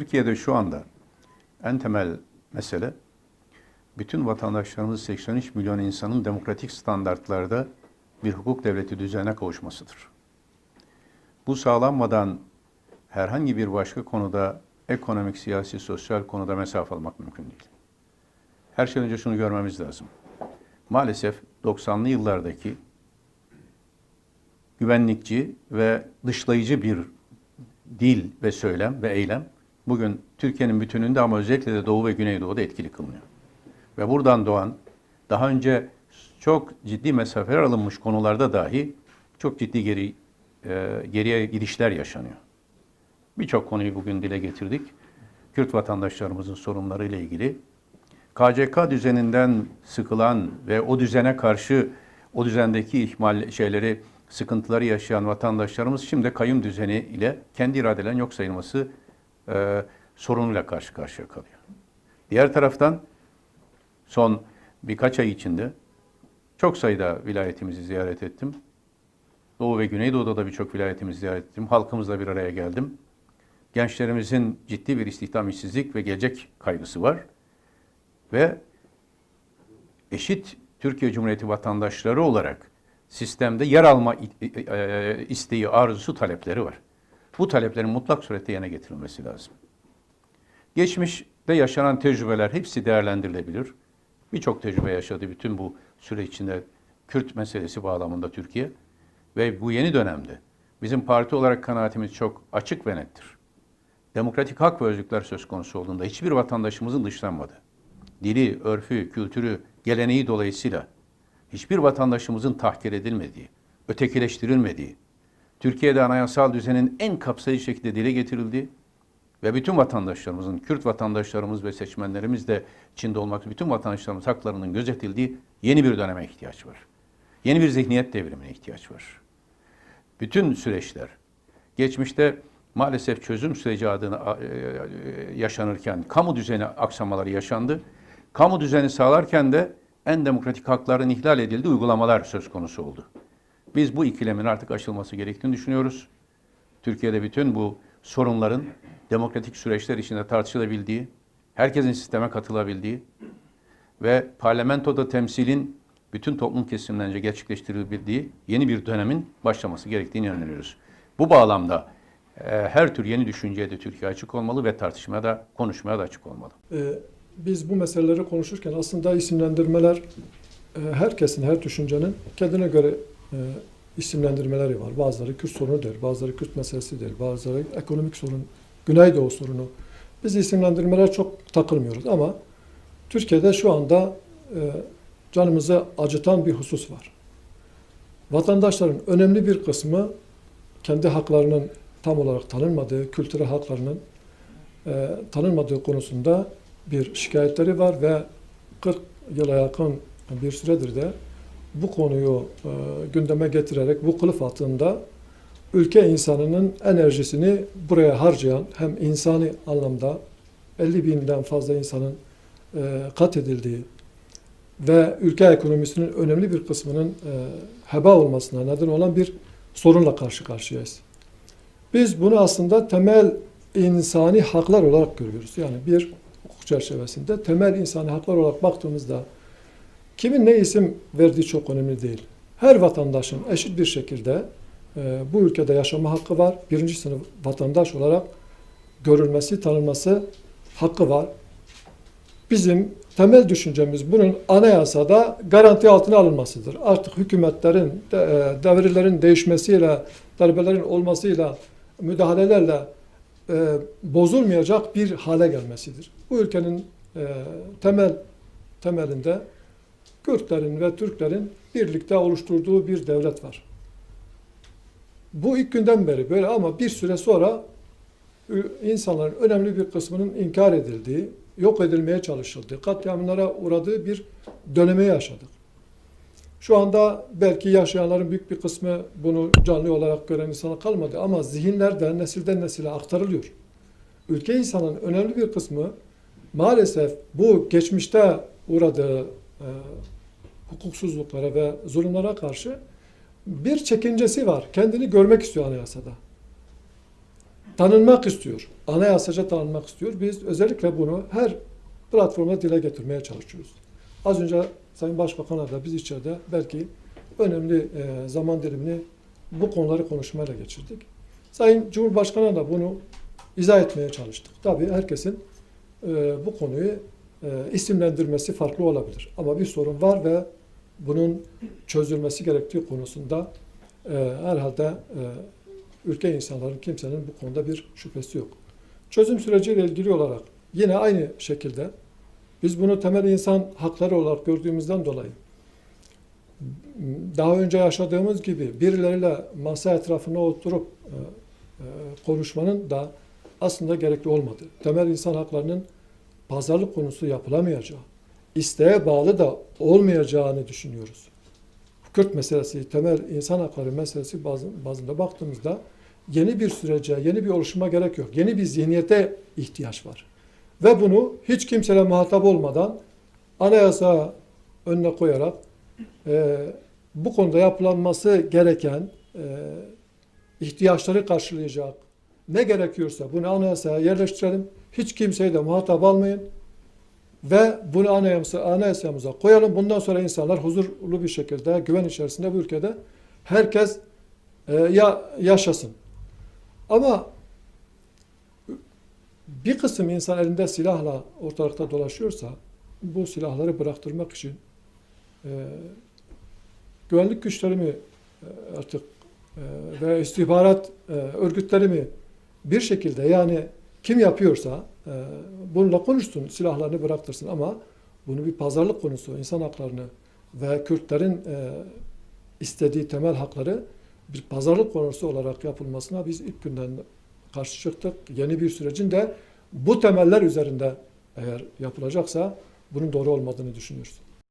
Türkiye'de şu anda en temel mesele bütün vatandaşlarımız 83 milyon insanın demokratik standartlarda bir hukuk devleti düzenine kavuşmasıdır. Bu sağlanmadan herhangi bir başka konuda ekonomik, siyasi, sosyal konuda mesafe almak mümkün değil. Her şeyden önce şunu görmemiz lazım. Maalesef 90'lı yıllardaki güvenlikçi ve dışlayıcı bir dil ve söylem ve eylem bugün Türkiye'nin bütününde ama özellikle de Doğu ve Güneydoğu'da etkili kılınıyor. Ve buradan doğan daha önce çok ciddi mesafeler alınmış konularda dahi çok ciddi geri e, geriye gidişler yaşanıyor. Birçok konuyu bugün dile getirdik. Kürt vatandaşlarımızın sorunları ile ilgili KCK düzeninden sıkılan ve o düzene karşı o düzendeki ihmal şeyleri, sıkıntıları yaşayan vatandaşlarımız şimdi kayyum düzeni ile kendi iradelen yok sayılması e, sorunuyla karşı karşıya kalıyor. Diğer taraftan son birkaç ay içinde çok sayıda vilayetimizi ziyaret ettim. Doğu ve Güneydoğu'da da birçok vilayetimizi ziyaret ettim. Halkımızla bir araya geldim. Gençlerimizin ciddi bir istihdam işsizlik ve gelecek kaygısı var. Ve eşit Türkiye Cumhuriyeti vatandaşları olarak sistemde yer alma e, isteği, arzusu, talepleri var. Bu taleplerin mutlak surette yerine getirilmesi lazım. Geçmişte yaşanan tecrübeler hepsi değerlendirilebilir. Birçok tecrübe yaşadı bütün bu süre içinde Kürt meselesi bağlamında Türkiye. Ve bu yeni dönemde bizim parti olarak kanaatimiz çok açık ve nettir. Demokratik hak ve özgürlükler söz konusu olduğunda hiçbir vatandaşımızın dışlanmadı. Dili, örfü, kültürü, geleneği dolayısıyla hiçbir vatandaşımızın tahkir edilmediği, ötekileştirilmediği, Türkiye'de anayasal düzenin en kapsayıcı şekilde dile getirildiği ve bütün vatandaşlarımızın, Kürt vatandaşlarımız ve seçmenlerimiz de içinde olmak bütün vatandaşlarımız haklarının gözetildiği yeni bir döneme ihtiyaç var. Yeni bir zihniyet devrimine ihtiyaç var. Bütün süreçler, geçmişte maalesef çözüm süreci adına e, yaşanırken kamu düzeni aksamaları yaşandı. Kamu düzeni sağlarken de en demokratik hakların ihlal edildiği uygulamalar söz konusu oldu. Biz bu ikilemin artık aşılması gerektiğini düşünüyoruz. Türkiye'de bütün bu sorunların demokratik süreçler içinde tartışılabildiği, herkesin sisteme katılabildiği ve parlamentoda temsilin bütün toplum kesimlerince gerçekleştirildiği yeni bir dönemin başlaması gerektiğini öneriyoruz. Bu bağlamda e, her tür yeni düşünceye de Türkiye açık olmalı ve tartışmaya da konuşmaya da açık olmalı. Ee, biz bu meseleleri konuşurken aslında isimlendirmeler e, herkesin, her düşüncenin kendine göre e, isimlendirmeleri var. Bazıları Kürt sorunu der, bazıları Kürt meselesi der, bazıları ekonomik sorun, Güneydoğu sorunu. Biz isimlendirmeler çok takılmıyoruz ama Türkiye'de şu anda e, canımızı acıtan bir husus var. Vatandaşların önemli bir kısmı kendi haklarının tam olarak tanınmadığı, kültürel haklarının e, tanınmadığı konusunda bir şikayetleri var ve 40 yıla yakın bir süredir de bu konuyu e, gündeme getirerek bu kılıf altında ülke insanının enerjisini buraya harcayan hem insani anlamda 50 binden fazla insanın e, katledildiği ve ülke ekonomisinin önemli bir kısmının e, heba olmasına neden olan bir sorunla karşı karşıyayız. Biz bunu aslında temel insani haklar olarak görüyoruz. Yani bir hukuk çerçevesinde temel insani haklar olarak baktığımızda kimin ne isim verdiği çok önemli değil. Her vatandaşın eşit bir şekilde e, bu ülkede yaşama hakkı var. Birinci sınıf vatandaş olarak görülmesi, tanınması hakkı var. Bizim temel düşüncemiz bunun anayasada garanti altına alınmasıdır. Artık hükümetlerin, e, devirlerin değişmesiyle, darbelerin olmasıyla, müdahalelerle e, bozulmayacak bir hale gelmesidir. Bu ülkenin temel temelinde Kürtlerin ve Türklerin birlikte oluşturduğu bir devlet var. Bu ilk günden beri böyle ama bir süre sonra insanların önemli bir kısmının inkar edildiği, yok edilmeye çalışıldığı, katliamlara uğradığı bir dönemi yaşadık. Şu anda belki yaşayanların büyük bir kısmı bunu canlı olarak gören insana kalmadı ama zihinlerden nesilden nesile aktarılıyor. Ülke insanının önemli bir kısmı maalesef bu geçmişte uğradığı e, hukuksuzluklara ve zulümlere karşı bir çekincesi var. Kendini görmek istiyor anayasada. tanınmak istiyor. Anayasaca tanınmak istiyor. Biz özellikle bunu her platformda dile getirmeye çalışıyoruz. Az önce Sayın Başbakan'a da biz içeride belki önemli e, zaman dilimini bu konuları konuşmayla geçirdik. Sayın Cumhurbaşkanı'na da bunu izah etmeye çalıştık. Tabii herkesin e, bu konuyu e, isimlendirmesi farklı olabilir. Ama bir sorun var ve bunun çözülmesi gerektiği konusunda e, herhalde e, ülke insanların kimsenin bu konuda bir şüphesi yok. Çözüm süreciyle ilgili olarak yine aynı şekilde biz bunu temel insan hakları olarak gördüğümüzden dolayı daha önce yaşadığımız gibi birileriyle masa etrafına oturup e, e, konuşmanın da aslında gerekli olmadı. Temel insan haklarının pazarlık konusu yapılamayacağı, isteğe bağlı da olmayacağını düşünüyoruz. Kürt meselesi, temel insan hakları meselesi bazı- bazında baktığımızda yeni bir sürece, yeni bir oluşuma gerek yok. Yeni bir zihniyete ihtiyaç var. Ve bunu hiç kimseyle muhatap olmadan anayasa önüne koyarak e, bu konuda yapılanması gereken e, ihtiyaçları karşılayacak ne gerekiyorsa bunu anayasaya yerleştirelim. Hiç kimseyi de muhatap almayın. Ve bunu anayasa, anayasamıza koyalım. Bundan sonra insanlar huzurlu bir şekilde, güven içerisinde bu ülkede herkes e, ya yaşasın. Ama bir kısım insan elinde silahla ortalıkta dolaşıyorsa bu silahları bıraktırmak için e, güvenlik güçleri mi e, artık e, ve istihbarat e, örgütleri mi bir şekilde yani kim yapıyorsa e, bununla konuşsun, silahlarını bıraktırsın ama bunu bir pazarlık konusu, insan haklarını ve Kürtlerin e, istediği temel hakları bir pazarlık konusu olarak yapılmasına biz ilk günden karşı çıktık. Yeni bir sürecin de bu temeller üzerinde eğer yapılacaksa bunun doğru olmadığını düşünüyoruz.